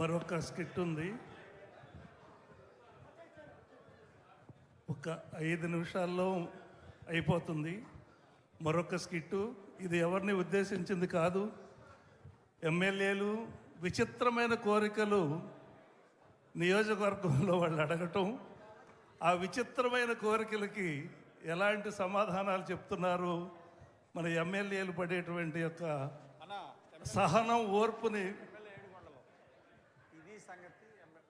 మరొక స్కిట్ ఉంది. ఒక ఐదు నిమిషాల్లో అయిపోతుంది. మరొక స్కిట్టు. ఇది ఎవరిని ఉద్దేశించింది కాదు. ఎమ్మెల్యేలు విచిత్రమైన కోరికలు నియోజకవర్గంలో వాళ్ళు అడగటం ఆ విచిత్రమైన కోరికలకి ఎలాంటి సమాధానాలు చెప్తున్నారు మన ఎమ్మెల్యేలు పడేటువంటి యొక్క సహనం ఓర్పుని ఇది సంగతి ఎమ్మె- ఆ,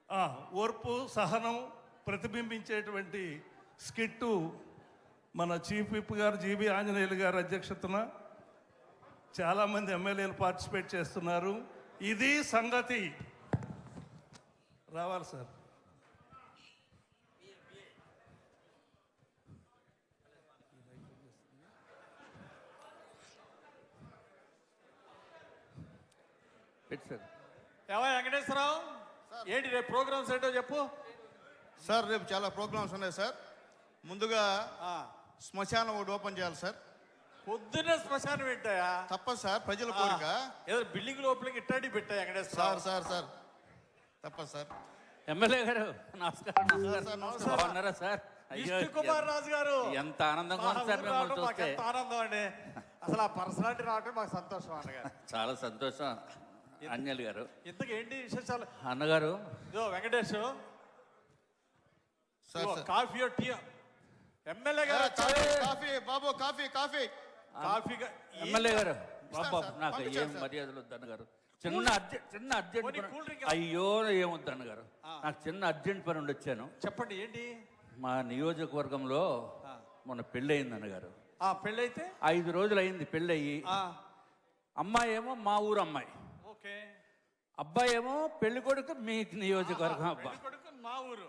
ఓర్పు సహనం ప్రతిబింబించేటువంటి స్కిట్టు మన చీఫ్ విప్ గారు జీబీ ఆంజనేయులు గారు అధ్యక్షతన చాలామంది ఎమ్మెల్యేలు పార్టిసిపేట్ చేస్తున్నారు. ఇది సంగతి. రావాలి సార్. పెట్టి సార్ వెంకటేశ్వరరావు? ఏంటి రేపు ప్రోగ్రామ్స్ ఏంటో చెప్పు. సార్ రేపు చాలా ప్రోగ్రామ్స్ ఉన్నాయి సార్. ముందుగా ఆ, శ్మశానం ఒకటి ఓపెన్ చేయాలి సార్. పొద్దున్నే శ్మశానం పెట్టాయా తప్పదు సార్ ప్రజల కోరిక. ఏదో బిల్డింగ్ లోపలికి ఇట్టాడి పెట్టా సార్ వెంకటేశ్వరరావు సార్ సార్. తప్పదు సార్. ఎమ్మెల్యే గారు నమస్కారం. సార్. బాగున్నారా సార్? కుమార్ రాజు గారు. ఎంత ఆనందంగా ఉంది సార్ మిమ్మల్ని చూస్తే. ఆనందం అండి. అసలు ఆ పర్సనాలిటీ రావడం మాకు సంతోషం అన్నగారు. చాలా సంతోషం. అంజలి గారు. ఇంతకు ఏంటి విశేషాలు? అన్నగారు. ఇదో వెంకటేష్. కాఫీ టీ ఎమ్మెల్యే గారు కాఫీ బాబు కాఫీ కాఫీ. కాఫీ ఎమ్మెల్యే గారు. బాబా నాకు ఏం. మర్యాదలు వద్దు అన్నగారు. చిన్న అర్జెంట్ చిన్న అర్జెంట్ అయ్యో ఏమొద్దు అన్నగారు. నాకు చిన్న అర్జెంట్ పని ఉండి వచ్చాను చెప్పండి ఏంటి? మా నియోజకవర్గంలో మొన్న పెళ్ళి అయింది అన్నగారు. ఆ పెళ్ళైతే? ఐదు రోజులు అయింది పెళ్ళి అయ్యి ఆ, అమ్మాయి ఏమో మా ఊరు అమ్మాయి. అబ్బాయి ఏమో పెళ్ళి కొడుకు మీ నియోజకవర్గం అబ్బా. కొడుకు మా ఊరు.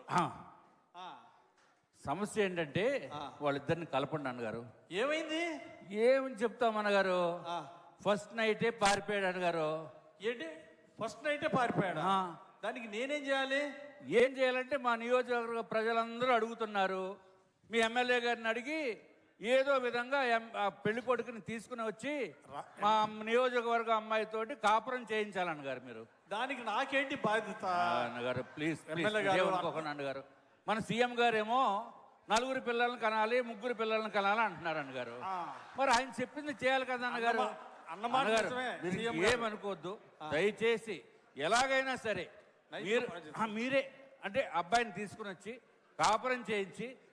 సమస్య ఏంటంటే వాళ్ళిద్దరిని కలపండి అన్నగారు. ఏమైంది? ఏమని చెప్తాం అన్నగారు? ఫస్ట్ నైటే పారిపోయాడు అన్నగారు. ఏంటి? ఫస్ట్ నైటే పారిపోయాడు. దానికి నేనేం చేయాలి? ఏం చేయాలంటే మా నియోజకవర్గ ప్రజలందరూ అడుగుతున్నారు. మీ ఎమ్మెల్యే గారిని అడిగి ఏదో విధంగా పెళ్ళి కొడుకుని తీసుకుని వచ్చి మా నియోజకవర్గ అమ్మాయితోటి కాపురం చేయించాలన్నగారు మీరు. దానికి నాకేంటి బాధ్యత? అన్నగారు ప్లీజ్ గారు, మన సీఎం గారేమో నలుగురు పిల్లల్ని కనాలి ముగ్గురు పిల్లల్ని కనాలి అంటున్నారు అన్నగారు. మరి ఆయన చెప్పింది చేయాలి కదా అన్నగారు? అన్నగారు గారు. ఏమనుకోవద్దు దయచేసి ఎలాగైనా సరే మీరే. అంటే అబ్బాయిని తీసుకుని వచ్చి కాపురం చేయించి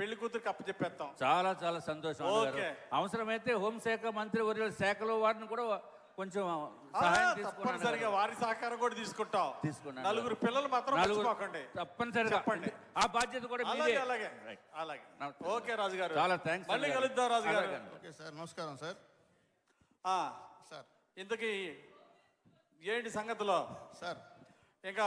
పెళ్ళి కూతురికి అప్పచెప్పేస్తాం చాలా చాలా సంతోషం ఓకే. అవసరమైతే హోంశాఖ మంత్రి వర్యుల శాఖలో వారిని కూడా కొంచెం ఆ, సహాయం తీసుకున్నాను తప్పనిసరిగా వారి సహకారం కూడా తీసుకుంటాం తీసుకున్నాను. నలుగురు పిల్లలు మాత్రం నలుగురు మర్చిపోకండి తప్పనిసరిగా చెప్పండి. ఆ బాధ్యత కూడా అలాగే మీదే అలాగే Right. అలాగే నమస్తే. ఓకే రాజు గారు చాలా థ్యాంక్స్ మళ్ళీ అన్నగారు. కలుద్దాం రాజు గారు అలాగే అన్నగారు. ఓకే సార్ నమస్కారం సార్ ఆ, సార్ ఇంతకీ ఏంటి సంగతిలో సార్ ఇంకా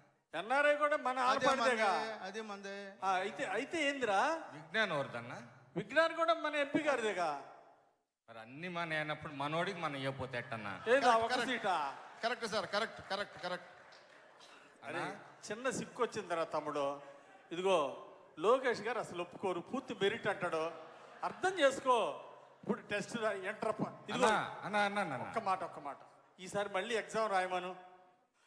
ఎన్ఆర్ఐ కూడా మన ఆడపడిదేగా? అదే మందే. ఆ, అయితే అయితే ఏందిరా? విజ్ఞానం ఎవరిదన్నా? విజ్ఞాన్ కూడా మన ఎంపీ గారిదేగా? మరి అన్ని మన అయినప్పుడు మనోడికి మనం ఇవ్వపోతే ఎట్టన్నా? ఏదా ఒక correct. సీటా? Correct sir correct correct correct అరే చిన్న సిక్కు వచ్చిందిరా తమ్ముడు ఇదిగో లోకేష్ గారు అసలు ఒప్పుకోరు పూర్తి మెరిట్ అంటాడు. అర్థం చేసుకో. ఇప్పుడు టెస్ట్ ఎంటర్ ఇదిగో అన్నా అన్నా అన్నా అన్నా. ఒక్క మాట ఒక్క మాట. ఈసారి మళ్ళీ ఎగ్జామ్ రాయమను.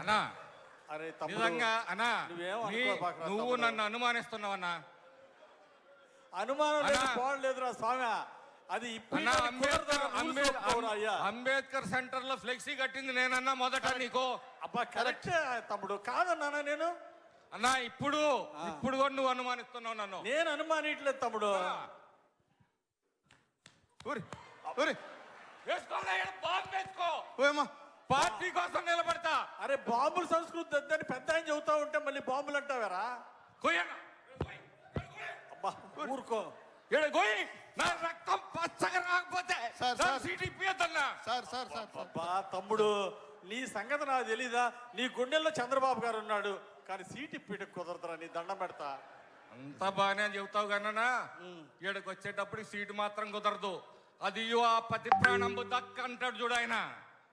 అన్నా అరే తమ్ముడు నిజంగా అన్నా నువ్వేం. నన్ను అనుమానిస్తున్నావన్నా. అనుమానం లేదు. పోవట్లేదురా స్వామి. అది అంబేద్కర్ సెంటర్లో ఫ్లెక్సీ కట్టింది నేనన్నా మొదట నీకు. అబ్బా కరెక్ట్ తమ్ముడు. కాదన్నానా నేను? అన్నా ఇప్పుడు ఇప్పుడు కూడా నువ్వు అనుమానిస్తున్నావు నన్ను. నేను అనుమానిట్లేదు తమ్ముడు. ఊరి ఊరి. బాంబు వేసుకో. ఓయమ్మా. పార్టీ కోసం నిలబడతా. అరే బాంబుల సంస్కృతి వద్దని పెద్ద ఆయన చెబుతా ఉంటే మళ్ళీ బాంబులు అంటావారా? ఊరుకో. నా రక్తం పచ్చగా రాకపోతే sir, sir. Sir sir sir sir. అబ్బా తమ్ముడు నీ సంగతి నాకు తెలీదా? నీ గుండెల్లో చంద్రబాబు గారు ఉన్నాడు కానీ సీట్ ఇప్పిట కుదరదురా నీ దండం పెడతా. అంత బాగానే చెబుతావు కన్నా ఈడకి వచ్చేటప్పుడు సీటు మాత్రం కుదరదు. అది ఆ పతి ప్రాణంబు దక్క అంటాడు చూడు ఆయన.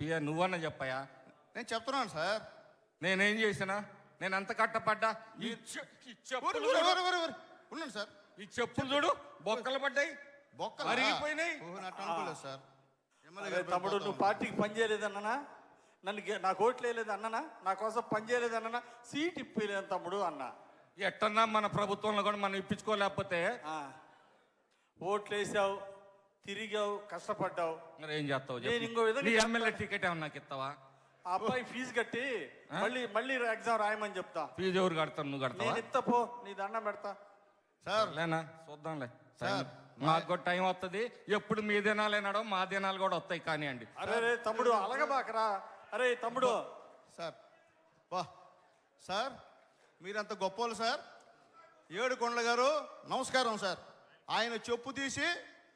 పియ నువ్వన్న చెప్పయా? నేను చెప్తున్నాను సార్. నేనేం చేసినా? నేను ఎంత కట్టపడ్డా? ఈ చె- ఈ ఊరి చెప్పులు ఊరి చూడు. ఊరి ఊరి ఊరి. ఉన్నాను సార్. ఈ చెప్పులు చూడు బొక్కలు పడ్డాయి. బొక్కలు? అరిగిపోయినాయి. అనుకోలేదు సార్. ఎమ్మెల్యే అరే గారు తమ్ముడు నువ్వు. పార్టీకి పని చేయలేదన్నానా? నన్ను గే- నాకు ఓట్లు వేయలేదు అన్ననా? నా కోసం పని చేయలేదన్నా సీట్ ఇప్పలేదు తమ్ముడు అన్నా. ఎట్టన్నా మన ప్రభుత్వంలో కూడా మనం ఇప్పించుకోలేకపోతే? ఆ, ఓట్లు వేసావు తిరిగావు కష్టపడ్డావు. మరి ఏం చేస్తావు? నేను ఇంకో. విధంగా నీ ఎమ్మెల్యే టికెట్ ఏమన్నా నాకు ఇస్తావా ఆ అబ్బాయి ఫీజు కట్టి మళ్ళీ మళ్ళీ ఎగ్జామ్ రాయమని చెప్తా. ఫీజు ఎవరు కడతావు నువ్వు కడతావా? నేను ఇస్తా పో నీ దండం పెడతా. సార్. లేనా చూద్దాంలే. సార్, మాకు కూడా టైం వస్తుంది ఎప్పుడు మీ దినాలు ఏనాడో మా దినాలు కూడా వస్తాయి కానివ్వండి. అరే రే తమ్ముడు అలగబాకరా. అరే తమ్ముడు. సార్. వా సార్ మీరంత గొప్పోళ్ళు సార్. ఏడు కొండల గారు నమస్కారం సార్. ఆయన చెప్పు తీసి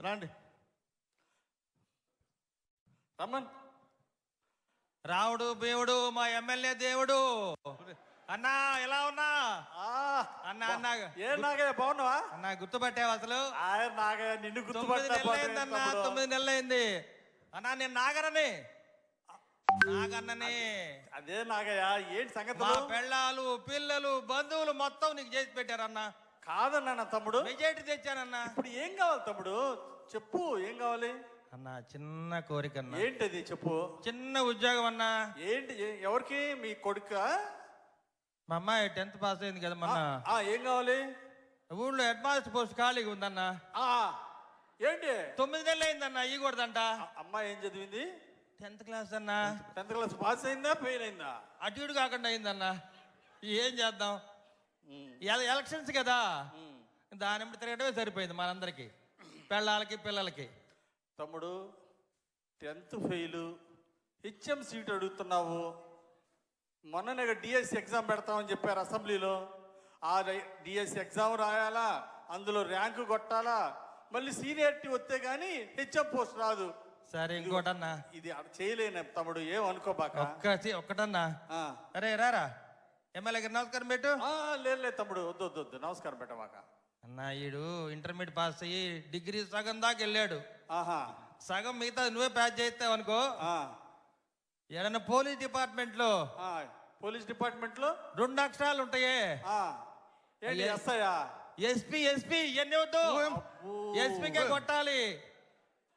రండి. రమ్మన్ రావుడు దేవుడు మా ఎమ్మెల్యే దేవుడు. అన్నా ఎలా ఉన్నా? ఆ, అన్నా అన్నా. ఏ నాగయ్య బాగున్నావా? అన్నా గుర్తుపట్టావు అసలు? నాగయ్య నిన్ను తొమ్మిది గుర్తుపట్టా నెలలు అయిందన్నా తొమ్మిది నెలలు అయింది అన్నా నేను నాగరని నాగన్నని. అదే నాగయ్య ఏంటి మా సంగతులు పెళ్ళాలు పిల్లలు బంధువులు మొత్తం నీకు చేసి పెట్టారన్నా. కాదన్నా తమ్ముడు? మెజార్టీ తెచ్చానన్నా. ఇప్పుడు ఏం కావాలి తమ్ముడు? చెప్పు ఏం కావాలి? అన్నా చిన్న కోరిక అన్నా. ఏంటది? చెప్పు. చిన్న ఉద్యోగం అన్నా. ఏంటి? ఏ- ఎవరికి? మీ కొడుక? మా అమ్మాయి టెన్త్ పాస్ అయింది కదా మొన్న. ఆ ఏం కావాలి? ఊళ్ళో హెడ్ మాస్టర్ పోస్ట్ ఖాళీగా ఉందన్నా. ఆ ఏంటి? తొమ్మిది నెలలు అయిందన్నా ఇవ్వకూడదంట ఆ అమ్మాయి ఏం చదివింది? టెన్త్ క్లాస్ అన్నా. టెన్త్ క్లాస్ పాస్ అయిందా ఫెయిల్ అయిందా? అటు ఇటు కాకుండా అయిందన్నా. ఏం చేద్దాం? ఎలక్షన్స్ కదా. దాని తిరగడమే సరిపోయింది మనందరికి. పెళ్ళాలకి పిల్లలకి. తమ్ముడు టెన్త్ ఫెయిల్ హెచ్ఎం సీట్ అడుగుతున్నావు. మొన్ననే డిఎస్సి ఎగ్జామ్ పెడతామని చెప్పారు అసెంబ్లీలో. ఆ డిఎస్సి ఎగ్జామ్ రాయాలా అందులో ర్యాంకు కొట్టాలా మళ్ళీ సీనియారిటీ వస్తే కానీ హెచ్ఎం పోస్ట్ రాదు. సరే ఇంకోటన్నా. ఇది చేయలేను తమ్ముడు ఏం అనుకోబాక? ఒక్కటన్నా. అరే రారా. ఎమ్మెల్యే గారు నమస్కారం పెట్టు లేదు లేదు తమ్ముడు వద్దు వద్దు వద్దు నమస్కారం పెట్టమాక. అన్న ఈడు ఇంటర్మీడియట్ పాస్ అయ్యి డిగ్రీ సగం దాకా వెళ్ళాడు. ఆహా. సగం మిగతా నువ్వే ప్యాచ్ చేస్తావు అనుకో. ఆ, ఏడన్నా పోలీస్ డిపార్ట్మెంట్లో ఆ, పోలీస్ డిపార్ట్మెంట్లో? రెండు అక్షరాలు ఉంటాయే. ఆ, ఏంటి అయ్యే. ఎస్ఐయా? ఎస్పీ ఎస్పీ ఇవన్నీ వద్దు. ఎస్పీకే కొట్టాలి.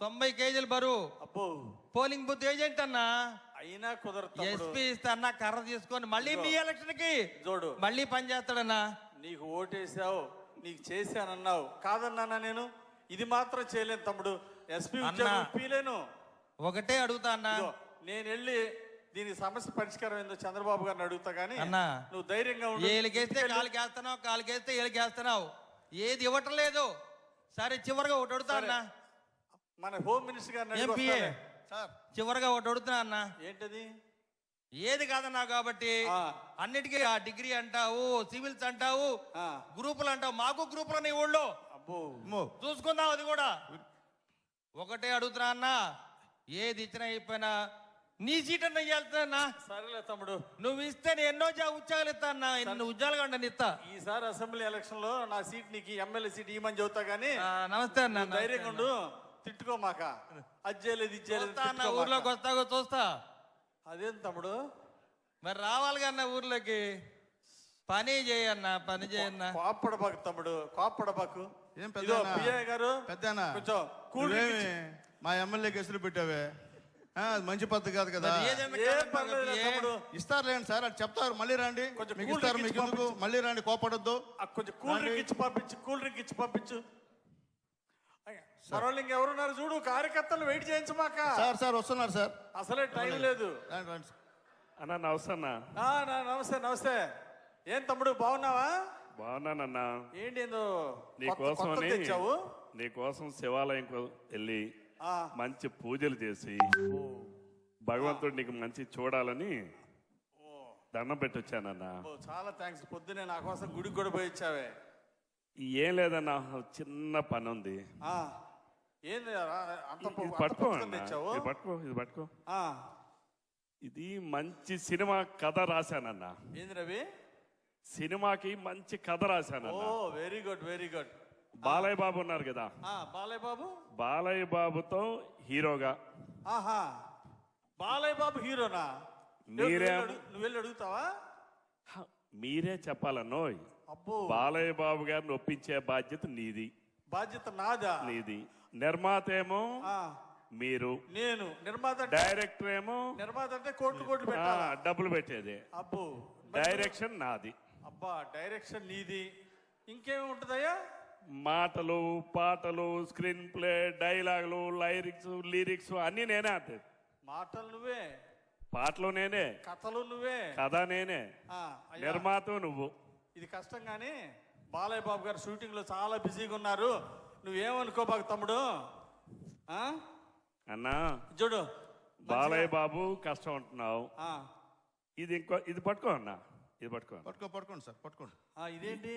తొంభై కేజీలు బరువు. అబ్బో. పోలింగ్ బూత్ ఏజెంట్ అన్న? అయినా కుదరదు ఎస్పీ ఇస్తే అన్న కర్ర తీసుకొని మళ్ళీ మీ ఎలక్షన్కి చూడు. మళ్ళీ పని చేస్తాడన్నా? నీకు ఓటేసావు నీకు చేశానన్నావు. కాదన్నానా నేను? ఇది మాత్రం చేయలేను తమ్ముడు. ఎస్పీ ఇప్పిలేను ఒకటే అడుగుతా అన్న. నేను వెళ్ళి దీని సమస్య పరిష్కారం ఏందో చంద్రబాబు గారిని అడుగుతా గానీ అన్నా. నువ్వు ధైర్యంగా ఉండు. ఏలికేస్తే కాలుకి వేస్తున్నావు కాలుకి వేస్తే ఏలికి వేస్తున్నావు ఏది ఇవ్వటం లేదు. సరే చివరిగా ఒకటి అడుగుతా అన్న. మన హోమ్ మినిస్టర్ గారిని ఏం అడిగి పిఏ వస్తాలే. సార్. చివరిగా ఒకటి అడుగుతున్నా అన్న. ఏంటది? ఏది కాదన్నా కాబట్టి. అన్నిటికీ ఆ డిగ్రీ అంటావు సివిల్స్ అంటావు ఆ, గ్రూపులు అంటావు. మాకు గ్రూపులు నీ ఊళ్ళో. చూసుకుందాం అది కూడా. ఒకటే అడుగుతున్నా అన్న. ఏది ఇచ్చినా అయిపోయినా. నీ సీట్ అన్న ఇయ్యాల్సిన సరేలే తమ్ముడు. నువ్వు ఇస్తే నేను ఎన్నో ఉద్యోగాలు ఇస్తా అన్న. ఎన్ని ఉద్యోగాలు కంటే ఇస్తా. ఈసారి అసెంబ్లీ ఎలక్షన్లో నా సీట్ నీకు ఎమ్మెల్యే సీట్ ఇవ్వమని చెబుతా గానీ ఆ, నమస్తే అన్న ధైర్యంగా ఉండు. తిట్టుకోమాక. అది చేయలేదు ఇది చేయలేదు. ఊర్లోకి వస్తాగో చూస్తా. అదేం తమ్ముడు? మరి రావాలి కన్నా ఊర్లోకి. పని చేయన్న పని చేయన్న. కోప్పడబాకు తమ్ముడు కోప్పడబాకు. ఏం పెద్ద గారు పెద్దనా కొంచెం మా ఎమ్మెల్యేకి ఎసురు పెట్టావే? మంచి పద్ధతి కాదు కదా. తమ్ముడు. ఇస్తారులేండి సార్ అది చెప్తారు. మళ్ళీ రండి. కొంచెం మీకు ఇస్తారు మీకు మళ్ళీ రండి కోపడొద్దు. ఆ కొంచెం కూల్ డ్రింక్ ఇచ్చి పంపించు కూల్ డ్రింక్ ఇచ్చి పంపించు. మరోళ్ళు ఇంకెవరున్నారు చూడు కార్యకర్తలు వెయిట్ చేయించమాక సార్ సార్ వస్తున్నారు సార్. అసలే టైం లేదు. రండి రండి అన్న నమస్తే అన్న ఆ, నా- నమస్తే నమస్తే. ఏం తమ్ముడు బాగున్నావా? బాగున్నానన్నా. ఏంటి ఏందో నీ కొత్త- కొత్తది కోసమని తెచ్చావు? నీ కోసం శివాలయంకు వెళ్ళి ఆ, మంచి పూజలు చేసి భగవంతుడు నీకు మంచి చూడాలని దండం పెట్టొచ్చానన్నా. ఓ, చాలా థ్యాంక్స్ పొద్దునే నా కోసం గుడికి కూడా పోయి ఇచ్చావే ఏం లేదన్నా చిన్న పని ఉంది ఆ, ఏంది అంత పట్టుకో తెచ్చావు? ఇది పట్టుకో ఇది పట్టుకో. ఆ, ఇది మంచి సినిమా కథ రాశానన్నా. ఏంది రవి? సినిమాకి మంచి కథ ఓ రాశానన్నా very good very good Balayya Babu ఉన్నారు కదా? బాలయ్య బాబు? బాలయ్య బాబుతో హీరోగా. ఆహా. బాలయ్య బాబు హీరోనా? మీరే- నువ్వు వెళ్ళి అడుగు- నువ్వు వెళ్ళి అడుగుతావా? మీరే చెప్పాలన్నోయ్ అబ్బో. బాలయ్య బాబు గారిని ఒప్పించే బాధ్యత నీది. బాధ్యత నాదా? నీది నిర్మాత ఏమో మీరు. నేను నిర్మాత డైరెక్టర్ ఏమో? నిర్మాత అంటే కోట్లు కోట్లు పెట్టాలా? డబ్బులు పెట్టేది. అబ్బో. డైరెక్షన్ నాది. అబ్బా డైరెక్షన్ నీది. ఇంకేమి ఉంటుందయ్యా? మాటలు పాటలు స్క్రీన్ ప్లే డైలాగులు లైరిక్స్ లిరిక్స్ అన్ని నేనే అంటే మాటలు నువ్వే. పాటలు నేనే. కథలు నువ్వే. కథ నేనే. నిర్మాత నువ్వు. ఇది కష్టం కానీ బాలయ్య బాబు గారు షూటింగ్లో చాలా బిజీగా ఉన్నారు. నువ్వేమనుకోబాకు తమ్ముడు? ఆ? అన్నా చూడు బాలయ్య బాబు కష్టం ఉంటున్నావు ఆ, ఇది ఇంకో ఇది పట్టుకో అన్నా ఇది పట్టుకో అన్న. పట్టుకో పట్టుకోండి సార్ పట్టుకోండి. ఆ, ఇదేంటి?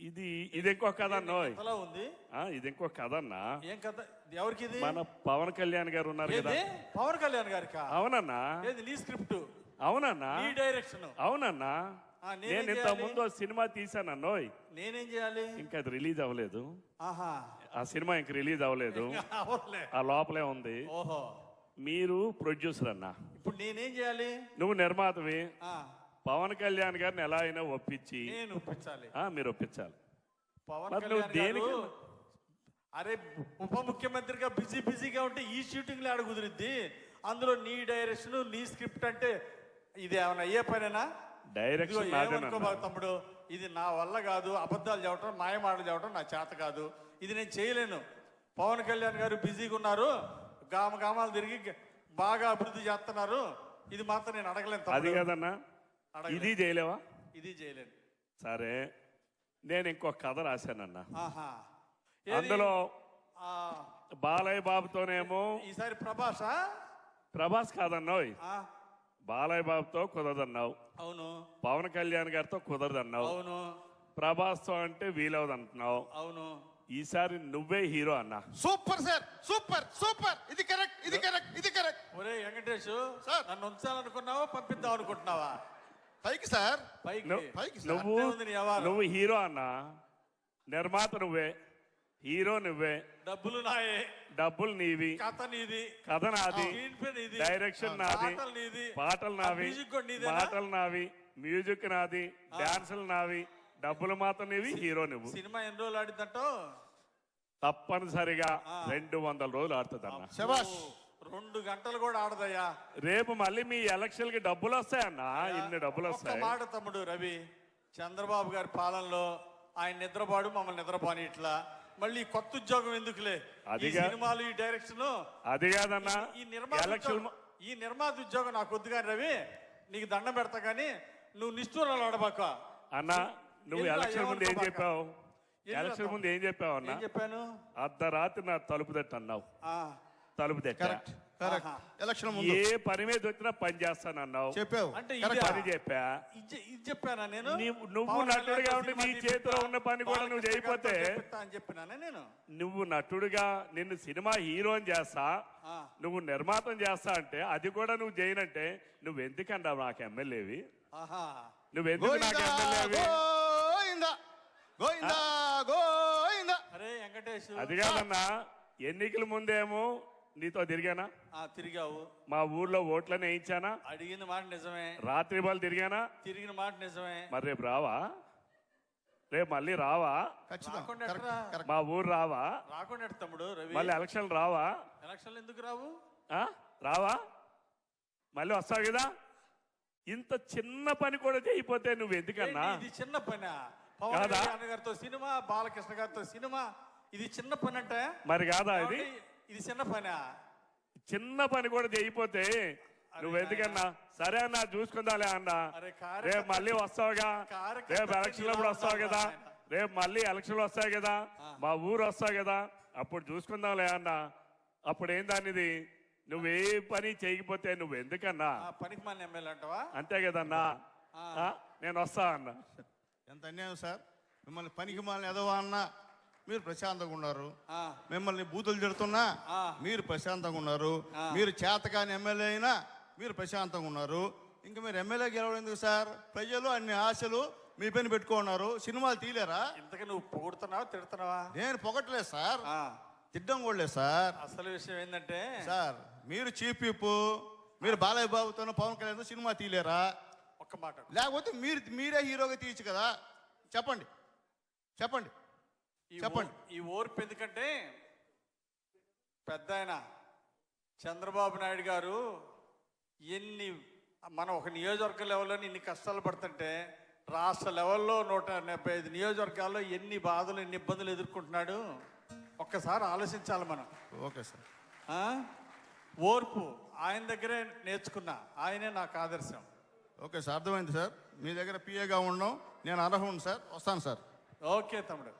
ఇది ఇది ఇంకో కథ కథలా ఉంది. ఆ, ఇది ఇంకో కథ అన్నా. ఏం కథ? ఎవరికి ఇది? మన పవన్ కళ్యాణ్ గారు ఉన్నారు కదా. ఏది? పవన్ కళ్యాణ్ గారికా? అవునన్నా. ఏది నీ స్క్రిప్ట్? అవునన్నా. నీ డైరెక్షన్. అవునన్నా. నేనేం ఇంత? ముందు సినిమా తీసానన్నోయ్ నేనేం చేయాలి? ఇంకా అది రిలీజ్ అవ్వలేదు. ఆహా. ఆ సినిమా ఇంక రిలీజ్ అవ్వలేదు. ఆ లోపలే ఉంది. ఓహో. మీరు ప్రొడ్యూసర్ అన్నా. ఇప్పుడు నేనేం చేయాలి? నువ్వు నిర్మాతవి. పవన్ కళ్యాణ్ గారిని ఎలా అయినా ఒప్పించి. నేను ఒప్పించాలి. ఆ, మీరు ఒప్పించాలి. పవన్ కళ్యాణ్ దేనికి- అరే ఉప ముఖ్యమంత్రిగా బిజీ బిజీగా ఉంటే ఈ షూటింగ్ ఆడ కుదిరిద్ది. అందులో నీ డైరెక్షన్ నీ స్క్రిప్ట్ అంటే ఇది ఏమైనా అయ్యే పనేనా? డైరెక్షన్ తమ్ముడు? ఇది నా వల్ల కాదు అబద్ధాలు చెప్పడం మాయమాటలు చెప్పడం నా చేత కాదు. ఇది నేను చేయలేను. పవన్ కళ్యాణ్ గారు బిజీగా ఉన్నారు. గామ గామాలు తిరిగి బాగా అభివృద్ధి చేస్తున్నారు. ఇది మాత్రం నేను అడగలేను అది. కదన్నా. ఇది చేయలేవా? ఇది చేయలేను. సరే. నేను ఇంకో కథ రాశానన్నా? అందులో బాలయ్య బాబుతోనేమో ఈసారి ప్రభాసా? ప్రభాస్ కాదన్నావు ఆ, బాలయ్య బాబుతో కుదరదన్నావు. అవును. పవన్ కళ్యాణ్ గారితో కుదరదన్నావు. అవును. ప్రభాస్తో అంటే వీలవదు అంటున్నావు అవును. ఈసారి నువ్వే హీరో అన్నా. Super sir super super. ఇది కరెక్ట్ ఇది కరెక్ట్ ఇది కరెక్ట్. ఒరే వెంకటేష్ సార్. నన్ను ఉంచాలనుకున్నావా పంపిద్దాం అనుకుంటున్నావా? పైకి సార్. పైకి. నువ్వు- పైకి సార్. నువ్వు అట్లే ఉంది నీ వ్యవహారం. నువ్వు హీరో అన్నా. నిర్మాత నువ్వే. హీరో నువ్వే. డబ్బులు నాయే. డబ్బులు నీవి. కథ నీది. కథ నాది. డైరెక్షన్ నాది. పాటలు నీది. పాటలు ఆ నావి? పాటలు నావి. మ్యూజిక్ నాది. డాన్సులు నావి. డబ్బులు మాత్రం నీవి హీరో నువ్వు. సినిమా ఎన్ని రోజులు ఆడిద్దంటో? తప్పనిసరిగా రెండు వందల రోజులు ఆడుతుందన్న. శబాష్ రెండు గంటలు కూడా ఆడదయ్యా. రేపు మళ్ళీ మీ ఎలక్షన్కి డబ్బులు వస్తాయన్న. ఇన్ని డబ్బులు వస్తాయి. మాట తమ్ముడు రవి. చంద్రబాబు గారి పాలనలో ఆయన నిద్రపాడు మమ్మల్ని నిద్రపోని ఇట్లా మళ్ళీ కొత్త ఉద్యోగం ఎందుకులే? ఈ సినిమాలు ఈ డైరెక్షన్ అది కాదన్నా ఈ నిర్మాత ఈ నిర్మాత ఉద్యోగం నాకు వద్దు కానీ రవి నీకు దండం పెడతా కానీ నువ్వు నిష్ఠూరాలు ఆడబాక. అన్న నువ్వు ఎలక్షన్ ముందు ఏం? చెప్పావు? ఎలక్షన్? ముందు ఏం చెప్పావు అన్న? చెప్పాను? అర్ధరాత్రి నా తలుపు తట్టు అన్నావు. ఆ, తలుపు తట్ట. ఎలక్షన్ ముందు. ఏ పని మీద వచ్చినా పని చేస్తానన్నావు. చెప్పావు. అంటే Correct. ఇదే- పని చెప్పా. ఇది ఇది చెప్పానా నేను? నీవు- నువ్వు పవన్ నటుడుగా ఉండి నీ చేతిలో ఉన్న పని కూడా నువ్వు గారితో చేయకపోతే- చేపిస్తా అని చెప్పినానా నేను? నువ్వు నటుడుగా నిన్ను సినిమా హీరో అని చేస్తా. ఆ. నువ్వు నిర్మాతం చేస్తా అంటే అది కూడా నువ్వు చేయనంటే నువ్వు ఎందుకన్నావు నాకు ఎమ్మెల్యేవి? ఆహా. నువ్వెందుకు నాకు గోయిందా ఎమ్మెల్యేవి? అరే వెంకటేష్. అది కాదన్నా ఎన్నికల ముందేమో నీతో తిరిగానా? ఆ తిరిగావు. మా ఊర్లో ఓట్లని వేయించానా? అడిగిన మాట నిజమే. రాత్రి బాల్ తిరిగానా? తిరిగిన మాట నిజమే. మరి రేపు రావా? రేపు మళ్ళీ రావా? మా ఊరు రావా? రాకుండా తమ్ముడు రవి? మళ్ళీ ఎలక్షన్లు రావా? ఎలక్షన్లు ఎందుకు రావు? ఆ? రావా? మళ్ళీ వస్తావు కదా? ఇంత చిన్న పని కూడా చేయకపోతే నువ్వు ఎందుకన్నా? ఇది చిన్న పని? పవన్ గారితో సినిమా బాలకృష్ణ గారితో సినిమా ఇది చిన్న పని అంటే? మరి కాదా ఇది? ఇది చిన్న పని? చిన్న పని కూడా చేయకపోతే నువ్వు ఎందుకన్నా? సరే అన్న చూసుకుందాలే అన్న. రేపు మళ్ళీ వస్తావుగా? రేపు ఎలక్షన్లో కూడా వస్తావు కదా. రేపు మళ్ళీ ఎలక్షన్లు వస్తాయి కదా? మా ఊరు వస్తావు కదా? అప్పుడు చూసుకుందాంలే అన్న. అప్పుడు ఏం దానిది? నువ్వు పని చేయకపోతే నువ్వు ఎందుకన్నా? ఆ పనికి మన ఎమ్మెల్యే అంటావా? అంతే కదన్నా? నేను వస్తా అన్న. ఎంత అన్యాయం సార్? మిమ్మల్ని పనికి మాలిన ఎదవా అన్నా మీరు ప్రశాంతంగా ఉన్నారు. మిమ్మల్ని బూతులు తిడుతున్నా. మీరు ప్రశాంతంగా ఉన్నారు. మీరు చేతకాని ఎమ్మెల్యే అయినా మీరు ప్రశాంతంగా ఉన్నారు. ఇంకా మీరు ఎమ్మెల్యే గెలవడం ఎందుకు సార్? ప్రజలు అన్ని ఆశలు మీ పని పెట్టుకున్నారు. సినిమాలు తీయలేరా? ఇంతకీ నువ్వు పొగుడుతున్నావా తిడుతున్నావా? నేను పొగట్లేదు సార్. తిడ్డం కూడా లేదు సార్. అసలు విషయం ఏంటంటే సార్ మీరు చీఫ్ విప్ మీరు బాలయ్య బాబుతోనూ పవన్ కళ్యాణ్ సినిమా తీయలేరా? ఒక్క మాట లేకపోతే మీరు మీరే హీరోగా తీయచ్చు కదా. చెప్పండి. చెప్పండి. చెప్పండి. ఈ ఓర్పు ఎందుకంటే పెద్ద ఆయన చంద్రబాబు నాయుడు గారు ఎన్ని మనం ఒక నియోజకవర్గ లెవెల్లో ఇన్ని కష్టాలు పడుతుంటే రాష్ట్ర లెవెల్లో నూట డెబ్బై ఐదు నియోజకవర్గాల్లో ఎన్ని బాధలు ఎన్ని ఇబ్బందులు ఎదుర్కొంటున్నాడు? ఒక్కసారి ఆలోచించాలి మనం. Okay sir? ఓర్పు. ఆయన దగ్గరే నేర్చుకున్నా. ఆయనే నాకు ఆదర్శం. ఓకే సార్ అర్థమైంది సార్. మీ దగ్గర పిఏగా ఉండడం నేను అర్హుండి సార్. వస్తాను సార్. ఓకే తమ్ముడు.